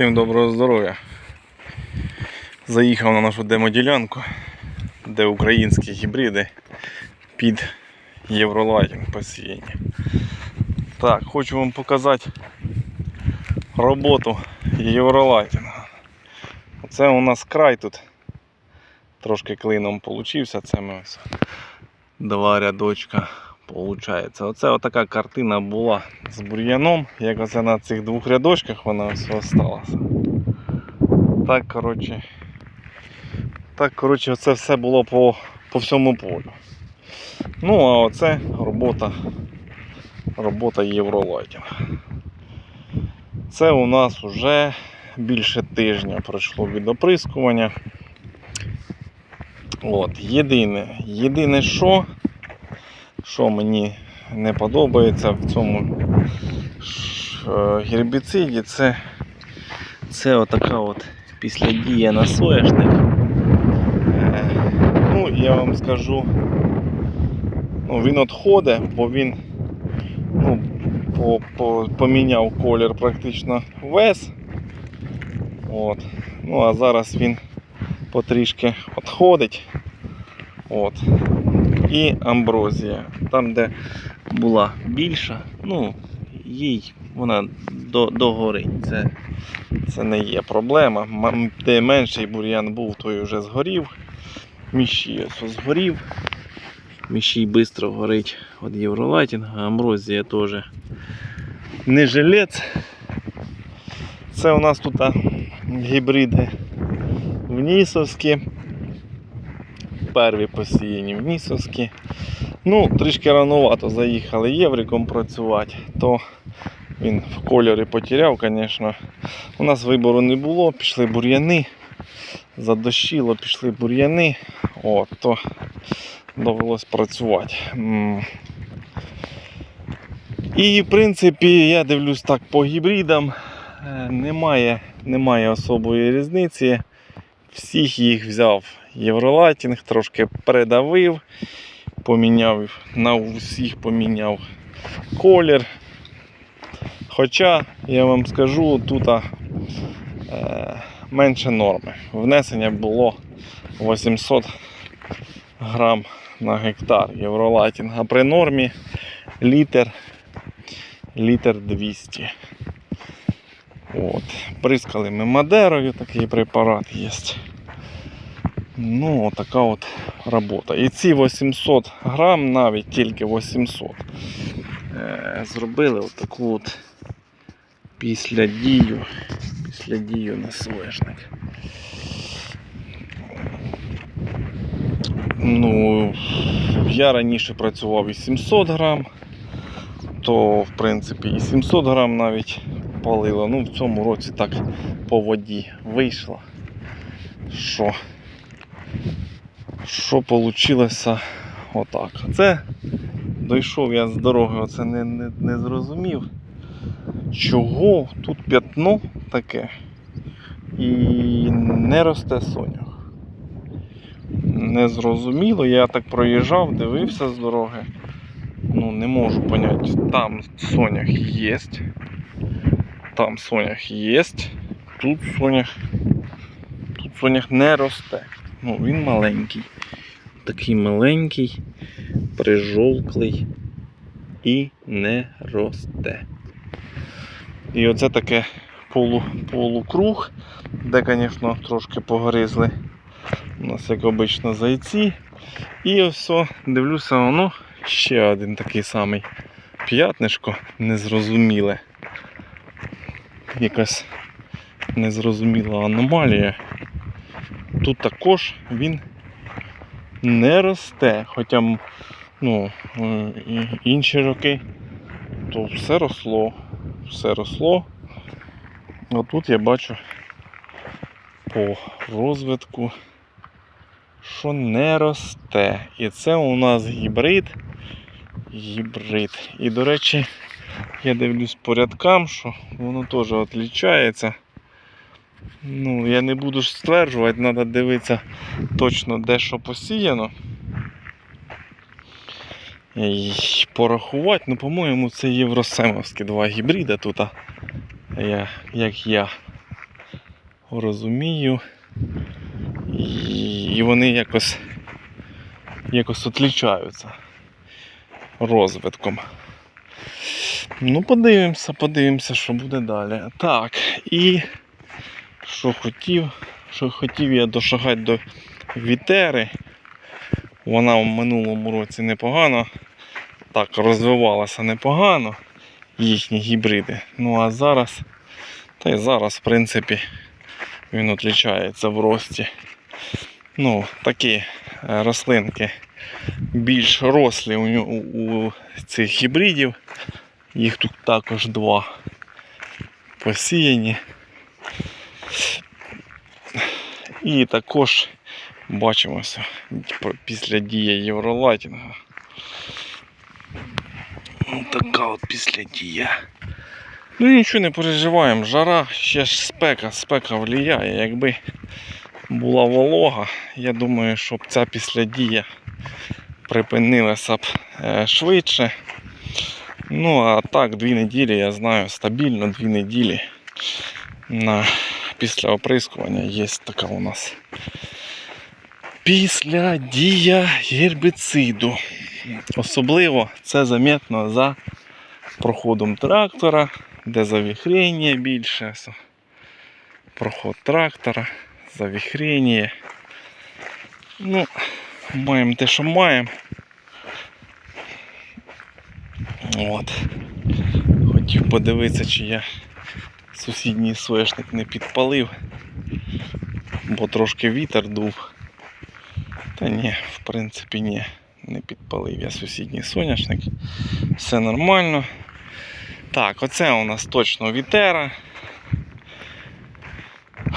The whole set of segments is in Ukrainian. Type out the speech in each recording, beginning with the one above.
Всім доброго здоров'я. Заїхав на нашу демоділянку, де українські гібриди під євролайтінг посіяні. Так, хочу вам показати роботу євролайтінга. Це у нас край тут трошки клином получився. Це ми ось два рядочка получається. Оце отака картина була з бур'яном, як оце на цих двох рядочках вона ось осталася. Так, коротше, так, коротше, це все було по, по всьому полю. Ну, а оце робота, робота Євролайтінга. Це у нас вже більше тижня пройшло від оприскування. От, єдине, єдине що, що мені не подобається в цьому е, гербіциді, це, це отака от післядія на соняшник. Е, Ну, я вам скажу, ну, він відходить, бо він ну, по, по, поміняв колір практично весь. От. Ну а зараз він потрішки відходить. От. І амброзія. Там, де була більша, ну, їй вона до, догорить. Це, це не є проблема. Де менший бур'ян був, той вже згорів. Міщій ось згорів. Міщій швидко горить від євролайтінга, амброзія теж не жилець. Це у нас тут гібриди внісовські. Перві посіяні внісовські. Ну, трішки ранувато заїхали євриком працювати, то він в кольорі потеряв, звісно. У нас вибору не було, пішли бур'яни, задощило, пішли бур'яни, от, то довелось працювати. І в принципі я дивлюсь так по гібридам. е, Немає, немає особої різниці. Всіх їх взяв Євролайтінг, трошки придавив, поміняв, на усіх поміняв колір. Хоча, я вам скажу, тут е, менше норми. Внесення було 800 грам на гектар Євролайтінг, а при нормі літр, літр 200. От. Прискали ми Мадерою, такий препарат є. Ну, така от робота. І ці 800 грам, навіть тільки 800, е, зробили от таку от після дію, після дію на соняшник. Ну, я раніше працював і 700 грам, то в принципі і 700 грам навіть палило. Ну, в цьому році так по воді вийшло. Що? Що вийшло отак. Це дійшов я з дороги, оце не, не, не зрозумів. Чого тут п'ятно таке і не росте сонях. Незрозуміло, я так проїжджав, дивився з дороги. Ну, не можу поняти, там сонях є. Там сонях є. Тут сонях. Тут сонях не росте. Ну, він маленький. Такий маленький, прижовклий і не росте. І оце таке полу, полукруг, де, звісно, трошки погризли. У нас, як обично, зайці. І ось дивлюся, воно ще один такий самий п'ятнишко незрозуміле. Якась незрозуміла аномалія. Тут також він не росте. Хоча ну, е, інші роки то все росло. Все росло. А тут я бачу по розвитку, що не росте. І це у нас гібрид. Гібрид. І, до речі, я дивлюсь по рядкам, що воно теж відрізняється. Ну, я не буду ж стверджувати, треба дивитися точно де що посіяно. І порахувати, ну, по-моєму, це євросемовські два гібриди тут. Я, як я розумію. І вони якось, якось відлічаються розвитком. Ну, подивимося, подивимося, що буде далі. Так, і що хотів, що хотів я дошагати до Вітери. Вона в минулому році непогано так розвивалася непогано, їхні гібриди. Ну а зараз, та й зараз, в принципі, він відрізняється в рості. Ну, такі е, рослинки більш рослі у, у цих гібридів. Їх тут також два посіяні. І також бачимося після дії Євролайтінга. Ну, така от після дія. Ну нічого не переживаємо, жара, ще ж спека, спека влияє. Якби була волога, я думаю, щоб ця післядія припинилася б е, швидше. Ну а так, дві неділі, я знаю, стабільно дві неділі на після оприскування є така у нас. Після дія гербіциду. Особливо це замітно за проходом трактора, де завіхрення більше. Проход трактора, завіхрення. Ну, маємо те, що маємо. От. Хотів подивитися, чи я сусідній соняшник не підпалив, бо трошки вітер дув. Та ні, в принципі, ні, не підпалив я сусідній соняшник. Все нормально. Так, оце у нас точно вітера.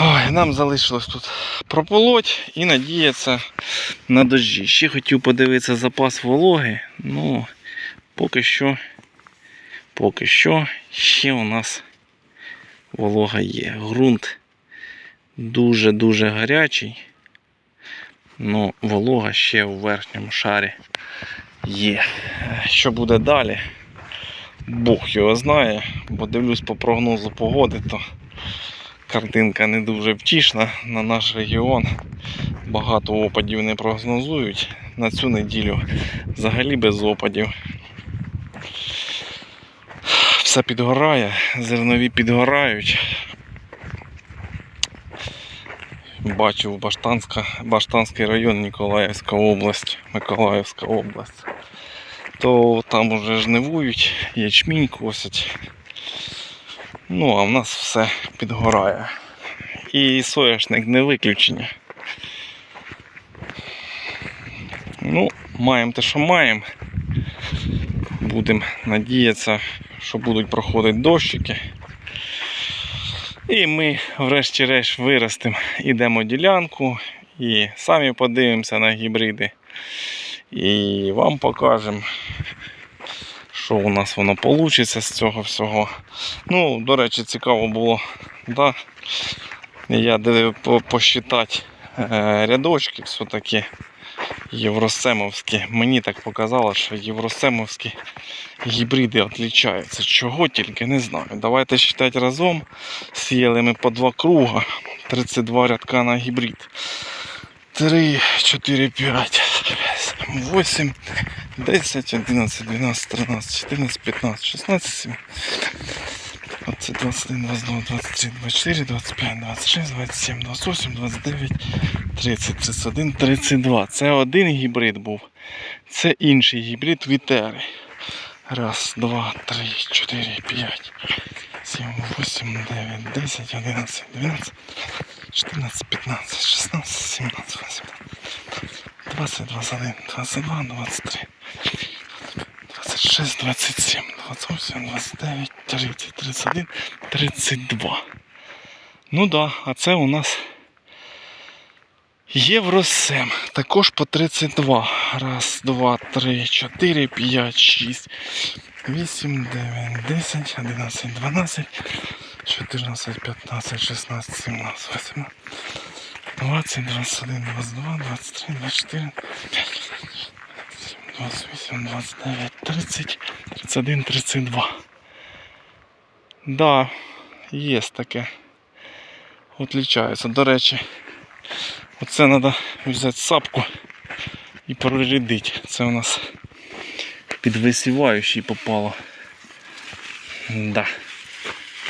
Ой, нам залишилось тут прополоть і надіятися на дощі. Ще хотів подивитися запас вологи. Ну, поки що, поки що ще у нас волога є. Грунт дуже-дуже гарячий. Ну, волога ще в верхньому шарі є. Що буде далі? Бог його знає, бо дивлюсь по прогнозу погоди, то картинка не дуже втішна на наш регіон. Багато опадів не прогнозують. На цю неділю взагалі без опадів. Все підгорає, зернові підгорають. Бачив Баштанська, Баштанський район, Ніколаївська область, Миколаївська область. То там уже жнивують, ячмінь косять. Ну, а в нас все підгорає. І соняшник не виключення. Ну, маємо те, що маємо. Будемо надіятися, що будуть проходити дощики. І ми врешті-решт виростемо, ідемо ділянку і самі подивимося на гібриди. І вам покажемо, що у нас воно вийде з цього всього. Ну, до речі, цікаво було. Да? Я посчитати е, рядочки все-таки євросемовські. Мені так показало, що євросемовські гібриди відрізняються. Чого тільки не знаю. Давайте считати разом. Сіяли ми по два круга. 32 рядка на гібрид. 3, 4, 5, 8, 10, 11, 12, 13, 14, 15, 16, 17, 20, 21, 22, 23, 24, 25, 26, 27, 28, 29, 30, 31, 32. Це один гібрид був. Це інший гібрид Вітери. Раз, два, три, чотири, п'ять, сім, восім, дев'ять, десять, одинадцять, дванадцять, чотирнадцять, п'ятнадцять, шістнадцять, сімнадцять, вісімнадцять, двадцять, двадцять один, двадцять два, двадцять три, 6, 27, 28, 29, 30, 31, 32. Ну да, а це у нас Євросем. Також по 32. Раз, два, три, чотири, п'ять, шість, вісім, дев'ять, десять, одинадцять, дванадцять, чотирнадцять, п'ятнадцять, шістнадцять, сімнадцять, вісімнадцять, двадцять, двадцять один, двадцять два, двадцять три, двадцять чотири, п'ять. 28, 29, 30, 31, 32. Да, є таке. Отлічаються. До речі, оце треба взяти сапку і прорядити. Це у нас під висіваючий попало. Да.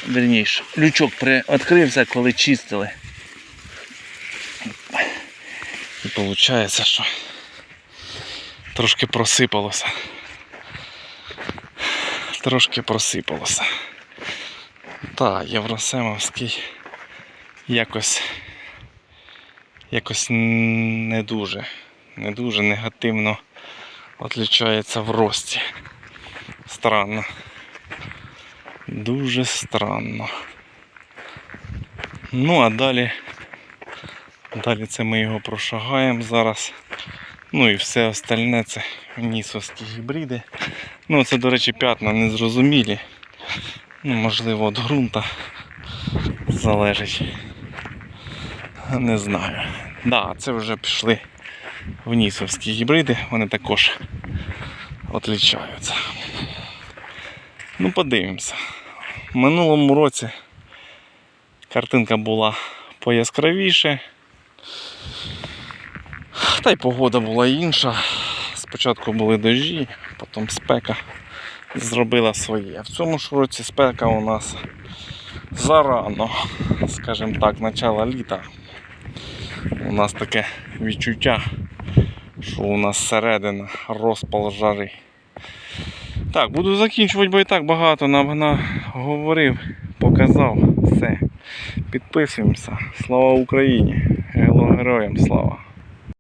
Верніше, лючок відкрився, коли чистили. І виходить, що трошки просипалося. Трошки просипалося. Так, Євросемовський якось якось не дуже, не дуже негативно відлічається в рості. Странно. Дуже странно. Ну, а далі, далі це ми його прошагаємо зараз. Ну і все остальне це нісовські гібриди. Ну, це, до речі, п'ятна незрозумілі. Ну, можливо, від ґрунта залежить. Не знаю. Да, це вже пішли в нісовські гібриди, вони також відлічаються. Ну, подивимося. В минулому році картинка була пояскравіше. Та й погода була інша. Спочатку були дожі, потім спека зробила своє. В цьому ж році спека у нас зарано, скажімо так, начало літа. У нас таке відчуття, що у нас середина розпал жари. Так, буду закінчувати, бо і так багато наговорив, показав все. Підписуємося. Слава Україні! Героям слава!